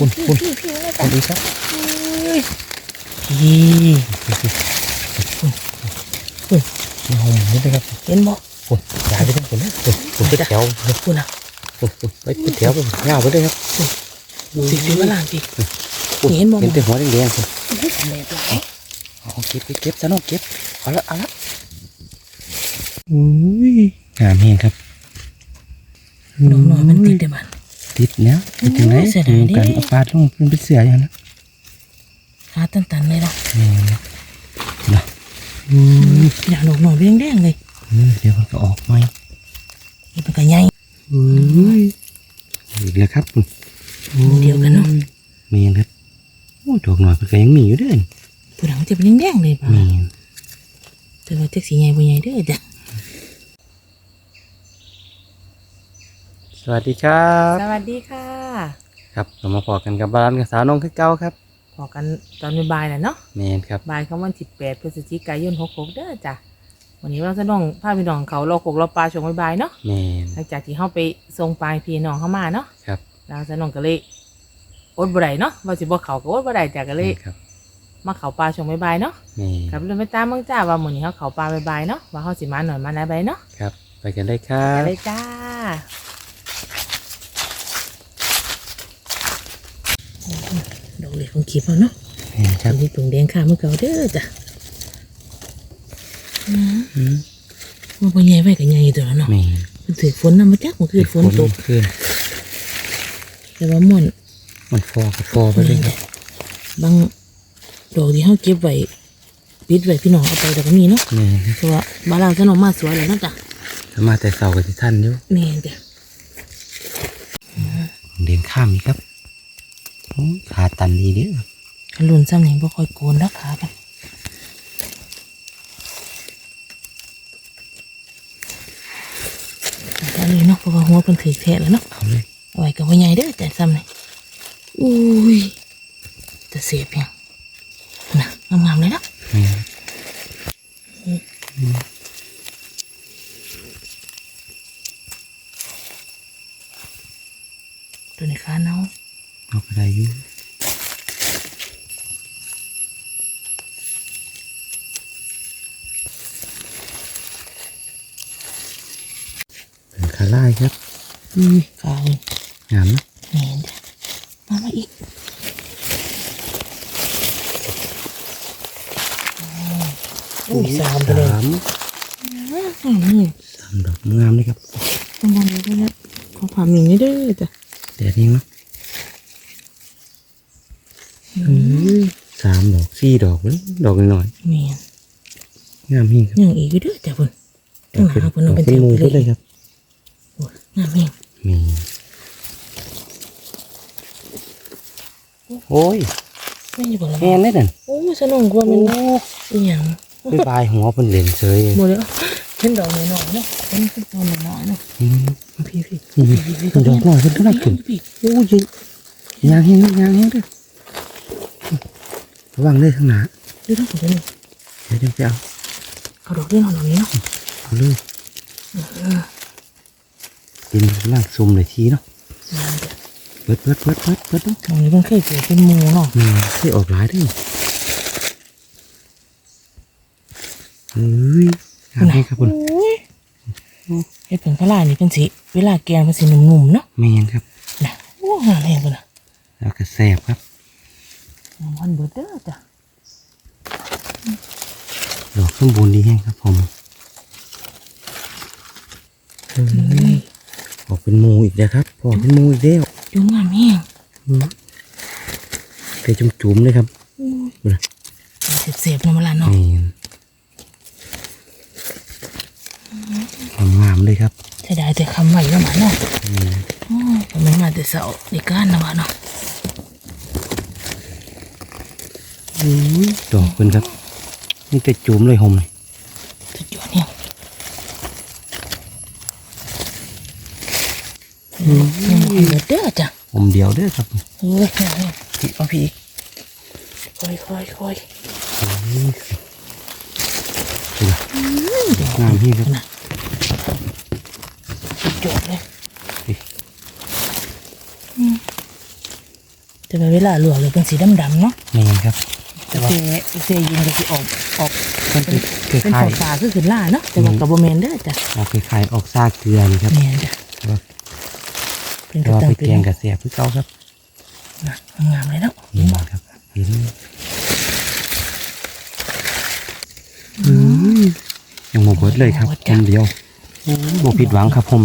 คุณคุณพี่พี่อะไรสวัสดีครับพี่มีหอมนิดนึงครับเห็นบ่คุณย้ายไปทั้งคนนะคุณคุณไปแถวคุณอะคุณคุณไปไปแถวไปเงาไปเลยครับพี่พี่มาล่างพี่คุณเห็นบ่เห็นแต่หัวแดงๆคุณแม่ตัวไหนเอาเก็บไปเก็บซะน้องเก็บเอาละเอาละอุ้ยงามเฮงครับดอกน้อยมันติดได้มัน ติดเนี้ยติดจังไหนโอ้ยเสียดายดูกันดิ เอาปาดลงเป็นเป็นเสืออย่างนั้นขาตันตันๆเลยเนาะนี่นะนะอุ้ยอยากดอกน้อยแดงๆเลยเออเดี๋ยวมันก็ออกไหมนี่เป็นกระใหญ่อุ้ยอีกแล้วครับคุณเดียวกันเนาะเมียนครับโอ้ยดอกหน่อยเพิ่นก็ยังมีอยู่เด้อผู้หลังจะเป็นแดงๆเลยป่ะเมียนแต่ว่าจักสีใหญ่บ่ใหญ่เด้อจ้ะ สวัสดีครับสวัสดีค่ะครับเรามาพอกันกับบ้านกับสาวน้องคือเก่าครับพอกันตอนบ่ายๆแหละเนาะเมียนครับบ่ายของวันที่8พฤศจิกายน66เด้อจ้ะวันนี้เราจะน้องพาพี่น้องเขาเรากกเราปลาช่วงบ่ายๆเนาะเมียนหลังจากที่เฮาไปส่งปลายพี่น้องเข้ามาเนาะครับเราจะน้องก็เลยอดบ่ได้เนาะว่าสิบ่เขาก็อดบ่ได้แต่ก็เลยครับมาเขาปลาช่วงบ่ายๆเนาะเมียนครับเลยไปตามเมืองจ้าว่ามื้อนี้เฮาเขาปลาบ่ายๆเนาะว่าเฮาสิมาหน่อยมาไหนใบเนาะครับ ไปกันได้ครัไปบเลยจ้าดอก เล็กของขีบเอาเนาะเมียนครับอันนี้ตุงแดงค่ะเมื่อเก่าเด้อจ้ะอืมอืมมันบ่ใหญ่ไว้ก็ใหญ่อยู่ตัวละเนาะเมียนมันถือฝนนำมาจักมันคือฝนตกขึ้นแต่ว่าม่อนมันฟอกับฟอไปเลยครับบางดอกที่เฮาเก็บไว้ปิดไว้พี่น้องเอาไปแต่ก็มีเนาะเมียนเพราะว่าบ้านเราจะน้องมาสวยเลยเนาะจ้ะถ้ามาแต่เสาร์กับที่ท่านอยู่แม่นจ้ะเดินข้ามอีกครับโอ้ย ขาตันดีเด้อคันรุ่นซ้ำนี่บ่ค่อยโกนราคากันตอนนี้เนาะเพราะว่าหัวเพิ่นถือแทะแล้วเนาะเอาเลยเอาไว้กับว่าใหญ่เด้อแต่ซ้ำนี่อุ้ยจะเสียบยังนะงามๆเลยเนาะ เมียน ตัวนี้ขาเนา เอาไปได้อยู่เป็น ขาลายครับอุ้ยขาวนี่งามนะแม่นจ้ะมามาอีกอุ้ยสามไปเลยสามสามดอกงามเลยครับต้องมองดูด้วยนะขอผ่ามีนี่ด้อจ้ะแต่นี่เนาะอืมสามดอกสี่ดอกเว้ยดอกน้อยแมนงามหิ้งครับยังอีกด้อจ้ะเพิ่นตั้งหาเพิ่นเอาเป็นดแถอกวมูไปเลยครับ งามแม่งมีโอ้ยแม่นอยู่บ่ล่ะแม่นได้นั่นโอ้ยสนุกกว่ามันอีหยังไปบายหัวเพิ่นเล่นเฉยหมดแล้วเป็นดอกน้อยๆเนาะเป็นเป็นดอกน้อยๆเนาะนี่มาพี่พี่นี่นี่ดอกน้อยเพิ่นกำลังขึ้นพี่โอ้ยยางแห้งยางแห้งเด้อระวังเลยข้างหน้าดูทั้งสองนี่เดี๋ยวเดี๋ยวไปเอาเอาดอกเรื่องของนี้เนาะเอาเลย เป็นกำลังซุมเลยทีเนาะเปิดเปิดเปิดเปิดเปิดเนาะตรงนี้มันเคยเกิดเป็นมูเนาะนี่ออกหลายด้วยเฮ้ยงามแห้ครับคุณโอ้ยเฮ็ดผงพะลานี่เป็นสีเวลาแกงเป็นสีหนุ่มๆเนาะแมนครับน่ะโอ้งามแห้งพุ่นนะแล้วก็แสบครับมันเบิดเด้อจ้ะดอกสมบูรณ์ดีแห้งครับผมเฮ้ย ออกเป็นหมูอีกแล้วครับออกเป็นหมูอีกแล้วดูงามแห้งเคยจุ่มๆเลยครับโอ้ยดูนะเสียบๆเนาะมาละแมเนาะนงามๆเลยครับเสียดายแต่คำไหวแล้วมาเนาะอืมโอ้ยผมมาแต่เสาร์ในก้านนะวะเนาะอุ้ยดอกเป็นครับ นี่จะจุ่มเลยหอมเลย สุดยอดเนี่ยยังบ่ เบิดเด้อจ้ะหอมเดียวเด้อครับโอ้ยพี่เอาพี่ค่อยค่อยค่อยดูนะงามพี่ครับนะสุดยอดเลยนี่อืมแต่เวลาหลวกเลยเป็นสีดำๆเนาะแมนครับแต่เซเซยินก็สิออกออกเป็นเป็นคล้ายฝาคือขึ้นล่าเนาะแต่ว่ากับโบแมนเด้อจ้ะออกคล้ายๆออกซากเกลือนี่ครับแม่นจ้ะ เป็นกแต่ระว่าตังไปเป็นแกงกับเสียบคือเก่าครับนะงามเลยเนาะเห็นบ่ครับเห็นอืมยังโมเบิดเลยครับคนเดียวโอ้โมผิดหวังครับผม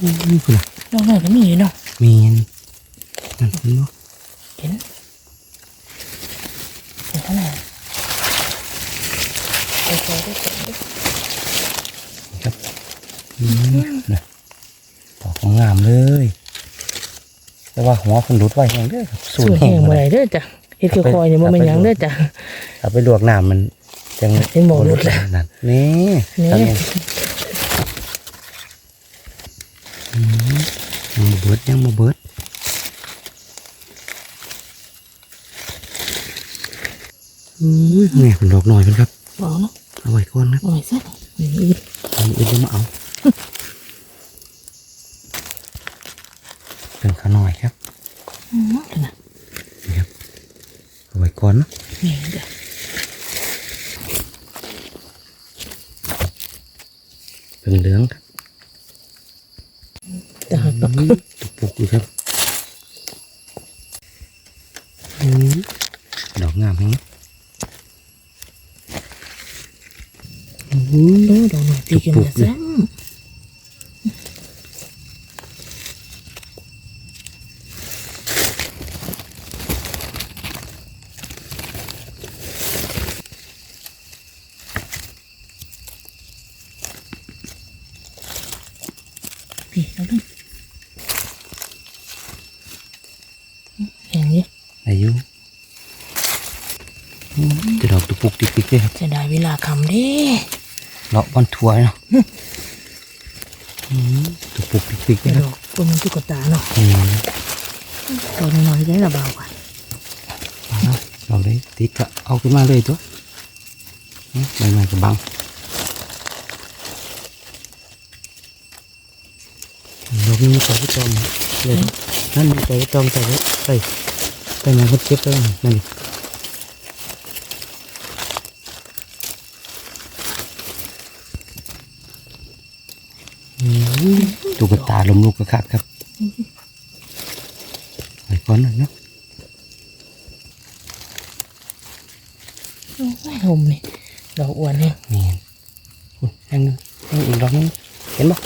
อืมคุณล่ะน้องน้อยก็มีอยู่เนาะเมนนั่นคุณเนาะเห็นเห็นเท่าไหร่ไปๆได้เสร็จเด้อครับอืมนะดอก งามเลย แต่ว่าหัวคนรุดไว้แห้งเด้อครับสูสูนตรแห้แห้งงหมดบ่เลได้ยเด้อจ้ะเฮ็ดคือคอยเนี่ยบ่แม่นหยังเด้อจ้ะ เอาไปลวกน้ำมันจังเป็นหมูรุดเลยนั่นนี่นี่ทำเองอืมยังบ่เบิดยังบ่เบิดอุ้ยแม่คุณดอกหน่อยมันครับ บอกเนาะเอาไว้ก่อนนะเอาไว้ซะนี่อื่นเอาอื่นจะมาเอาเป็นขาหน่อยครับ อืมขนาด นี่ครับเอาไว้ก่อนนะ นี่จ้ะ เป็นเหลืองครับ แต่หักดอก อืมตุกปุกอยู่ครับอืมดอกงามแฮงอืม โอ้ดอกหน่อยตีกันมาซ้ำพี่เอาดูเห็นดิอายุอืมจะดอกตุกปุกติ๊กๆเลยครับ จะได้เวลาคำเดิ เลาะบอนทัวร์เนาะอืมตุกปุกติ๊กๆเลจะยคดรับอกตัวมันตุ๊กตาเนาะอืมตัวน้อยๆจะได้ระบาดไปเอาดอกได้ติ๊กก็เอาขึ้นมาเลยตัวอืมใบไม้ก็บังดอกนี้มีใส่ไปจอมเลยนั่นมีใส่ไปจอมใส่ไว้ใส่ใส่มาเพิ่นเก็บไว้นั่น ดิอืมตุ๊กตาลมลูกกระคักครับไปก่อนนะเนาะโอ้ยหมนี่ดอกอ้วนเนี่ยนี่คุณแห้งแห้งอีกดอกนึงเห็นปะ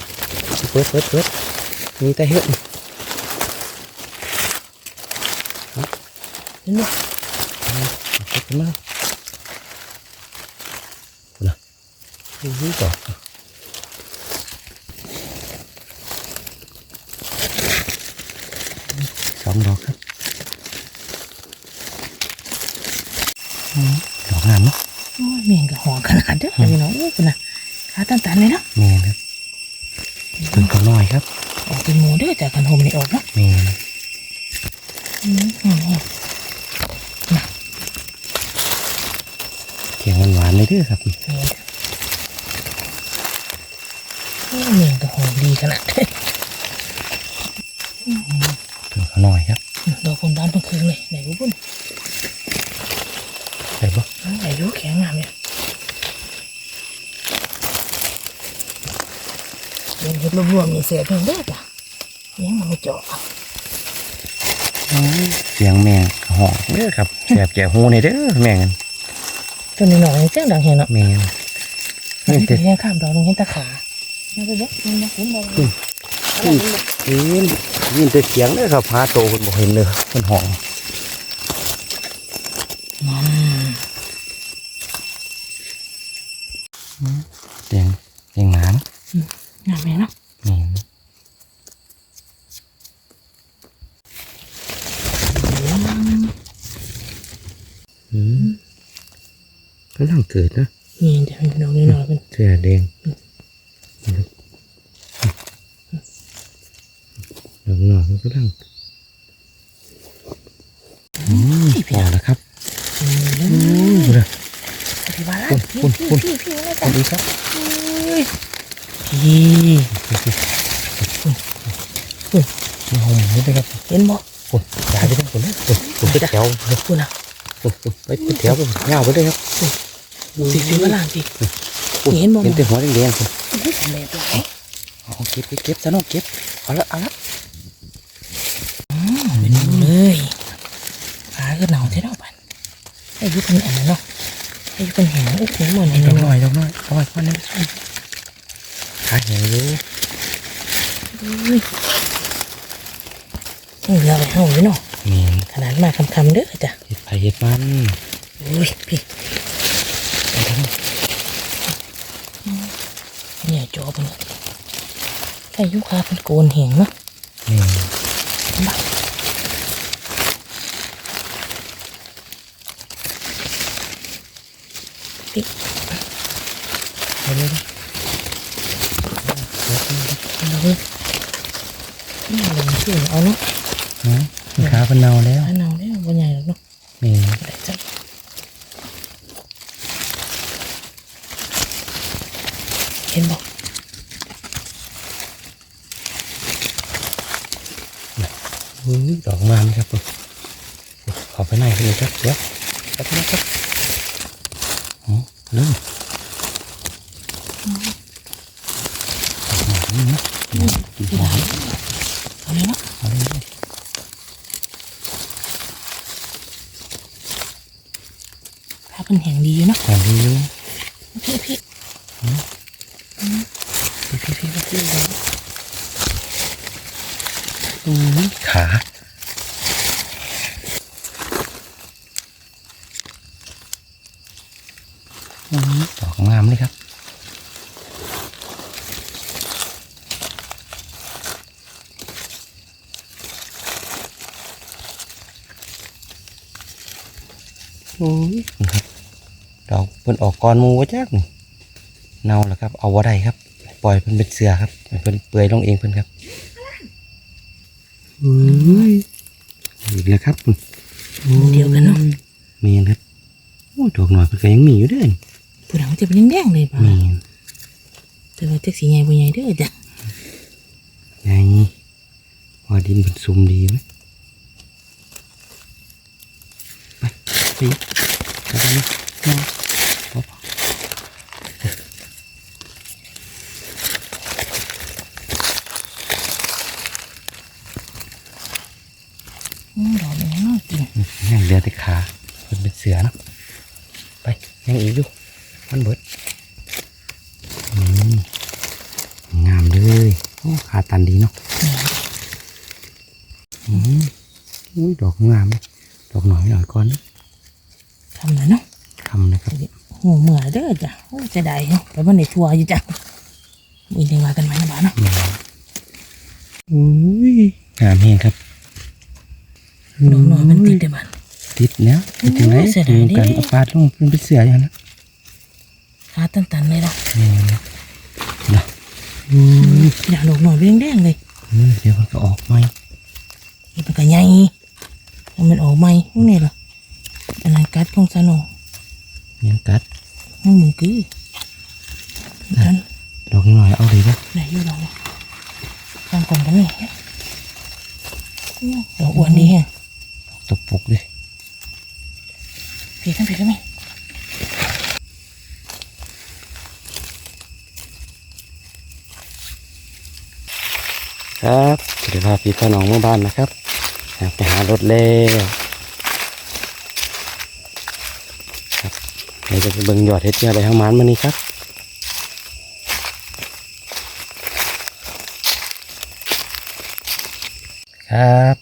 เปิดเปิดเปิดมีแต่เห็ดนี่เห็นไหมเปิดขึ้นมาคุณนะอู้ดอก องดอกครับอืมดอกงามเนาะโอ้ยเมียงกับหอมขนาดเด้อพี่น้องเอ้ยคุณน่ะขาตันๆเลยเนาะแมนครับเป็นก็น้อยครับออกเป็นหมูเด้อจากกันหมนี่ออกเนาะแมนอืมหอมแห้งเขียงหวานๆเลยเด้อครับเมียงโอ้ยเมียงกับหอมดีขนาดเป็นก็น้อยครับดอกคนบ้านเพิ่งคืนเลยไหนกูพุ่นใส่ปะไหนดูแข็งงามเนี่ยเห็นเห็ดรวมๆนี่เสียเพียงเด้อจ้ะยังมันไม่เจาะเสียงแมงหอกเด้อครับแสบแก่หูในเด้อแมงกันตัวนี้หน่อยเสียงดังเห็นเนาะแมงนี่นี่แต่แต่ยังข้ามดอกลงเห็นตาขานี่ก็เยอะนี่นะเห็นบ่ยิน ยินแต่เสียงเด้อครับหาโตคนบ่เห็นเลยมันหองอืมเสียงเสียงหมานะงามไหมเนาะแมงอืมกำลังเกิดนะนี่จะเป็นดอกน้อยๆเป็น เสื้อแดง ดอกหน่อยมันกำลังอืมพอแล้วครับอืมอืมดูเลยปฏิบัติปุ่นปุ่นพี่พี่นะอัจ๊ะนนี้ครับพี่มาหอมนี่เลยครับเห็นบ่ปุ่นจ้าผมไปแถวคุณนะไปไปแถวผมเงาไปเลยครับสีสีมาล่างสิเห็นบ่เห็นแต่หัวแดงๆสิแม่ตัวไหนเอาเก็บเก็บเก็บซะน้องเก็บเอาละเอาละ ไปดูเลยขาก็หนาวใช่เนาะปันอายุเป็นอันนั้นเนาะอายุเป็นแหงโอ้โหหมดเลยดอกหน่เนาะอยดอกหน่อยเอาไว้ก่อนนะขาเหี่ยวอยู่อุ้ยยังเหลือไปเฮาอยู่เนาะแม่นขนาดมาคำๆเด้อจ้ะเห็ดไผเห็ดมันอุ้ยพี่เนี่ยจอเป็นอายุขาเป็นโกนแหงเนาะแม่นบักพี่เอาเลยเอาเลยนี่ลงชื่อเอาเนาะนะขาเป็นเนาแล้วอันเอาเนี่ยบ่ใหญ่หรอกเนาะแม่ได้จ้ะเห็นบอกดอกงามครับขอไปไหนกันเลยครับเดี๋ยวแป๊บนึงครับ เริ่มหอมนะหอมเอาเลยเนาะเอาเลยถ้าเป็นแห่งดีอยู่เนาะหอมดีอยู่พี่พี่พี่พี่พี่พี่อืมขาอืมดอกงามเลยครับ โอ้ยครับดอก เพิ่นออกก่อนหมูวะจักนี่เน่าแล้วครับ เอาว่าได้ครับ ปล่อยเพิ่นเป็นเสือครับให้เพิ่นเปื่อยลงเองเพิ่นครับโอ้ยอีกแล้วครับคุณเดียวกันเนาะเมนครับโอ้ยดอกหน่อยเพิ่นก็ยังมีอยู่เด้อนี่ผู้หลังจะเป็นยังแดงเลยป่ะเมนแต่ว่าจักสีใหญ่บ่ใหญ่เด้อจ้ะไงว่าดินเพิ่นซุ่มดีไหมไปไปอีกไปอีกมาเอาพอ อืม ดอกนี้น่ากินยังเหลือแต่ขาเพิ่นเป็นเสือเนาะไปยังอีกดูมันเบิดอืมงามเลยโอ้ขาตันดีเนาะอืมอุ้ยดอกงามเลยดอกหน่อยหน่อยก่อนนะทำแล้วเนาะทำนะครับหูเหมื่อเด้อจ้ะโอ้จะได้เนาะไปบ้านในทัวร์อยู่จ้ะมีเรื่องว่ากันไหมนะบ้านเนาะอุ้ยงามเฮงครับ ดอกน้อยมันติดได้บ้านติดแล้วติดถึงไหนโอ้ยเสียดายอืมกันเด้เอาปาดลงเป็นเป็นเสืออย่างนั้นนะขาตันๆเลยเนาะนี่นะนะอืมอย่าดอกน้อยเรื่องแดงเลยอืมเดี๋ยวมันก็ออกไหมนี่เป็นกระใหญ่แล้วมันออกไหมพวกนี้เหรออันนั้นกัดของสนองยังกัดนั่นมึงคือกันดอกหน่อยเอาเลยปะไหนอยู่ดอกวะฟังก่อนกันนี่ดอกอ้วนดีแฮะ ตบปุกเลยพี่ทั้งพี่ทั้งไม่ครับสวัสดีครับพี่พ่อน้องเมื่อบ้านนะครับอยากไปหารถแล้วครับเดี๋ยวจะไปเบิ่งยอดเห็ดเจียวไปทางมันมานี่ครับครับนี่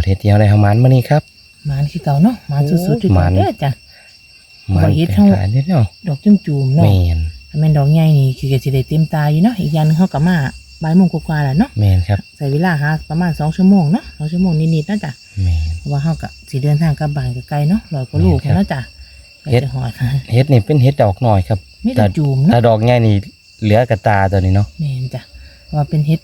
ยอดเห็ดเจียวอะไรทางมันมานี่ครับหมานคือเก่าเนาะหมานสุดๆจุดหมานเด้อจ้ะมันบ่เฮ็ดเป็นเท่า ขายนิดเนาะดอกจุ่มจุ่มๆแมเนาะนถ้าแม่นดอกใหญ่นี่คือก็สิได้เต็มตาอยู่เนาะอีกอย่างหนึงเขาก็มาบ่ายโมงกว่าๆแหละเนาะแมนครับใส่เวลาหาประมาณสองชั่วโมงเนาะสองชั่วโมงนิดๆนะจ๊ะแมนเพราะว่าเขาก็สิเดินทางกลับบ้านก็ไกลเนาะร้อยกว่าลูกแม่นครับ เนาะจ้ะไปเฮ็ดจะหอดเห็ดนี่เป็นเห็ดดอกหน่อยครับไม่ต้องจูมเนาะ ถ้าดอกใหญ่นี่เหลือกระตาตัวนี้เนาะ แม่นจ้ะว่าเป็นเฮ็ด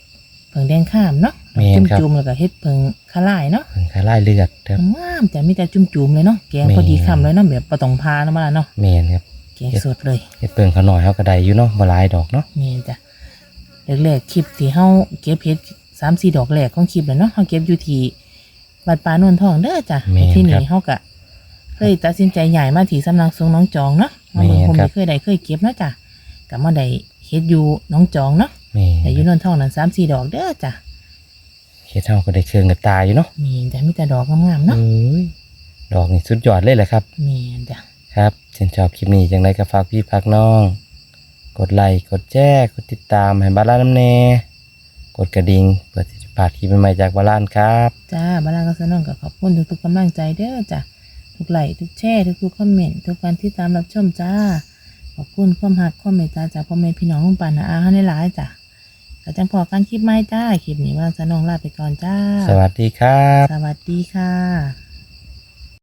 เผิงแดงข้ามเนาะ แม่นครับ จุ่มๆแล้วก็เฮ็ดเผิงคาล่ายเนาะเพิ่งคล้ายๆเลือดครับ งามจ้ะมีแต่จุ่มๆเลยเนาะแกงแม่น พอดีคำเลยเนาะแบบบ่ต้องพาเนาะมาละเนาะแมนครับแกงสดเลยเห็ดเปิงเขาหน่อยเขาก็ได้อยู่เนาะบหลายดอกเนาะแม่นจ้ะแรกๆคลิปที่เฮาเก็บเฮ็ด3-4ดอกแรกของคลิปแหละเนาะเฮาเก็บอยู่ที่วัดป่าโนนทองเด้อจ้ะแม่นที่ครันี่บเฮาก็เคยตัดสินใจใหญ่มาที่สำนักสงฆ์น้องจองเนาะมาเบิ่งแม่นผมครับไม่เคยได้เคยเก็บเนาะจ้ะก็มาได้เฮ็ดอยู่น้องจองเนาะ แม่แต่อยู่โนนทองนั้น3-4ดอกเด้อจ้ะ เฮ็ดเฮาก็ได้เครื่องกับตาอยู่เนาะมีแต่มีแต่ดอกงามๆเนาะเอ้ยดอกนี่สุดยอดเลยแหละครับมีจ้ะครับชื่นชอบคลิปนี้จังไรก็ฝากพี่ฝากน้อง กดไลค์กดแชร์กดติดตามให้บาลานน้ำแน่กดกระดิ่งเพื่อที่จะพลาดคลิปใหม่ๆจากบาลานครับ จ้าบาลาก็สนองกับขอบคุณทุกๆกำลังใจเด้อจ้ะทุกไลค์ทุกแชร์ทุกๆคอมเมนต์ทุกการที่ตามรับชมจ้าขอบคุณความหักความเมตตาจากพ่อแม่พี่น้องลุงปานนาอาให้หลายๆจ้ะ ก็จังพอกันคลิปใหม่จ้าคลิปนี้บาลาสนองลาไปก่อนจ้า สวัสดีครับ สวัสดีค่ะ